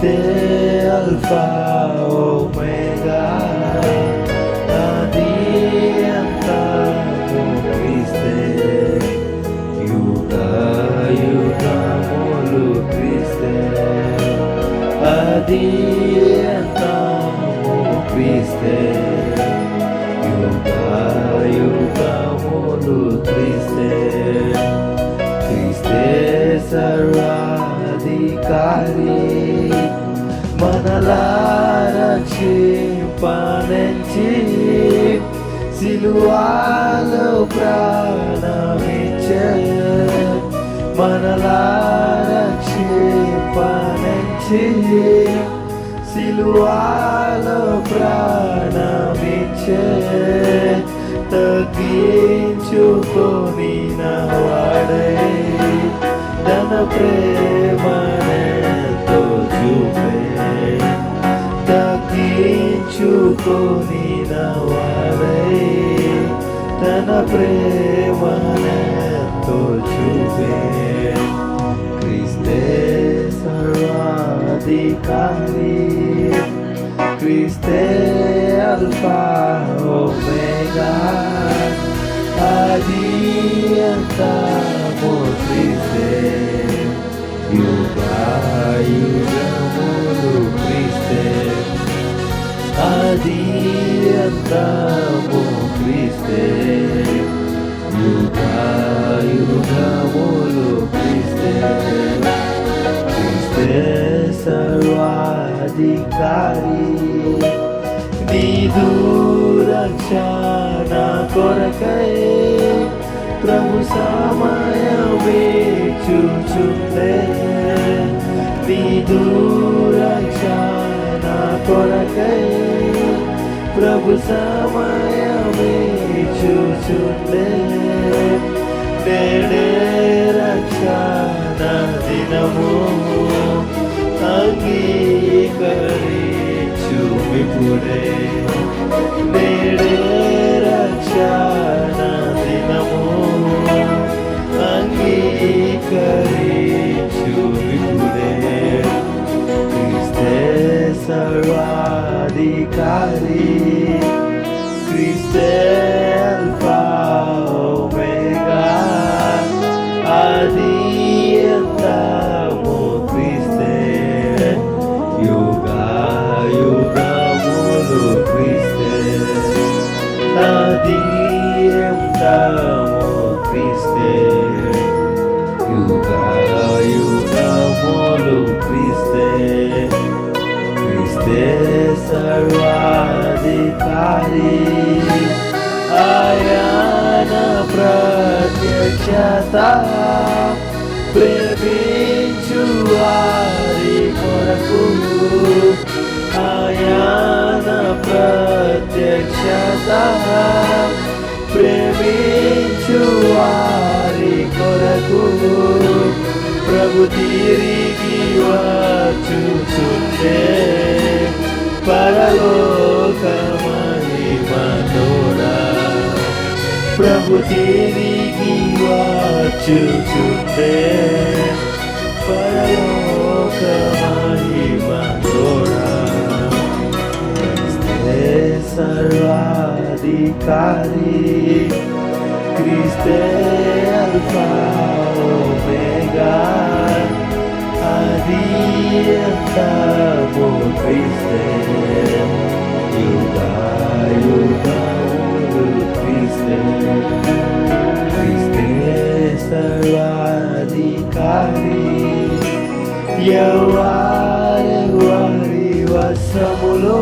the Alpha Omega, adiantato Christe, Yuga Yuga Molu Christe, adiantamo Christe, Yuga Yuga Molu Christe, Christe Saradicali. మనలా రక్షింపనించి సిలువాలో ప్రాణమిచ్చే మనలా రక్షింపనించి సిలువాలో ప్రాణమిచ్చే తగ్గించుకొని నవాడే తన ప్రేమ తగ్గించుకొని నవాడే తన ప్రేమతో చూపే క్రీస్తే సర్వాధికారి క్రీస్తే అల్ఫా ఒమేగా ఆది అంతము క్రీస్తే యుగా యుగములు అంతము క్రీస్తే యుగా యుగములు క్రీస్తే క్రీస్తే సర్వాధికారి నీదు రక్షణ కొరకై ప్రభు సమయమే చూచుందే నీదు రక్షణ కొరకై ప్రభు సమయమే చూచుందే నేడే రక్షణ దినము అంగీకరించు విపుడే నేడే రక్షణ దినము అంగీకరించు విపుడే క్రీస్తే సర్వాధికారి ప్రత్యక్షత ప్రేమించు వారి కొరకు ఆయన ప్రత్యక్షత ప్రేమించు వారి కొరకు ప్రభు తిరిగి వచ్చుచుండే పరలోకమని మహిమతోడా ప్రభు తిరిగి choose to dance para loca manimadora Tristeza radicali Criste alfa omega Adianta por triste Lugar, lugar, triste సర్వాధికారి ఎవరి వశములో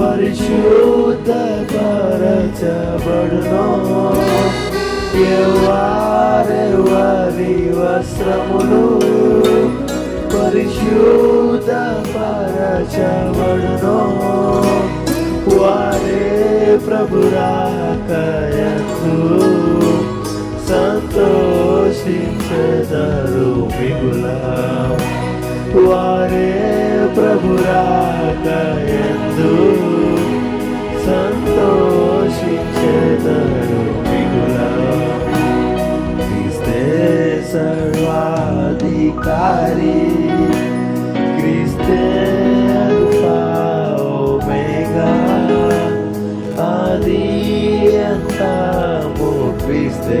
పరిశుద్ధ పరచబడును ఎవరి వస్త్రములు పరిశుద్ధ పరచబడును వారే ప్రభురాకయ సంతోషించదరు మిగులా. వారే ప్రభురాకయందు సంతోషించదరు మిగులా. క్రీస్తే సర్వాధికారి క్రిస్తే ఆది అంతము క్రీస్తే.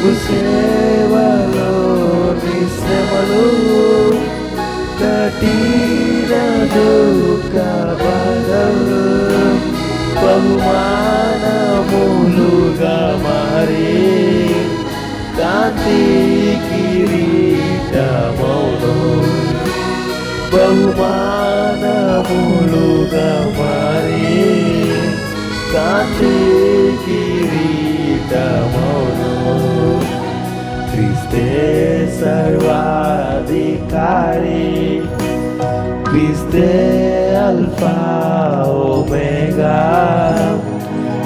ప్రభు సేవలో శ్రమలు కఠిన దుఃఖ బహుమానములుగా మారే కాంతి కిరీటమౌను బహుమానములుగా మారే కాంతి కిరీటమౌను क्रिस्ते सर्वाधिकारी क्रिस्ते अल्फा ओमेगा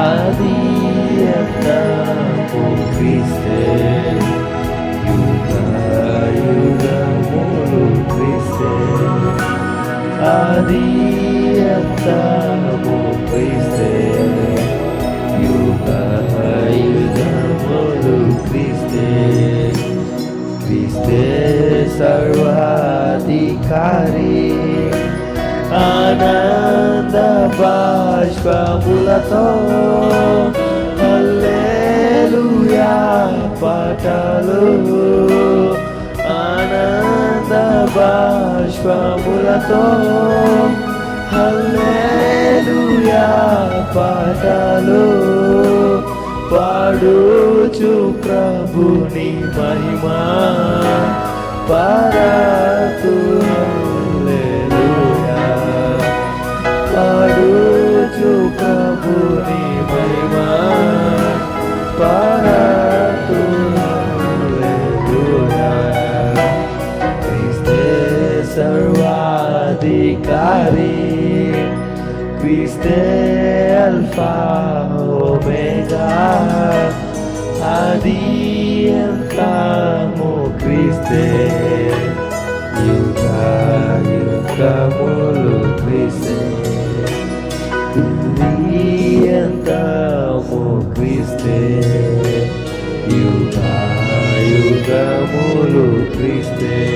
आदि अंत क्रिस्ते युगा युगा मूलु क्रिस्ते आदि अंत क्रिस्ते సర్వాధికారి. ఆనంద బాష్పములతో హల్లెలూయా పాటలు. ఆనంద బాష్పములతో హల్లెలూయా పాటలు. పాడుచు ప్రభుని మహిమా. sarvadikari Christe alfa omega adi enkamo Christe yuka yuka molo Christe tudi enkamo Christe yuka yuka molo Christe.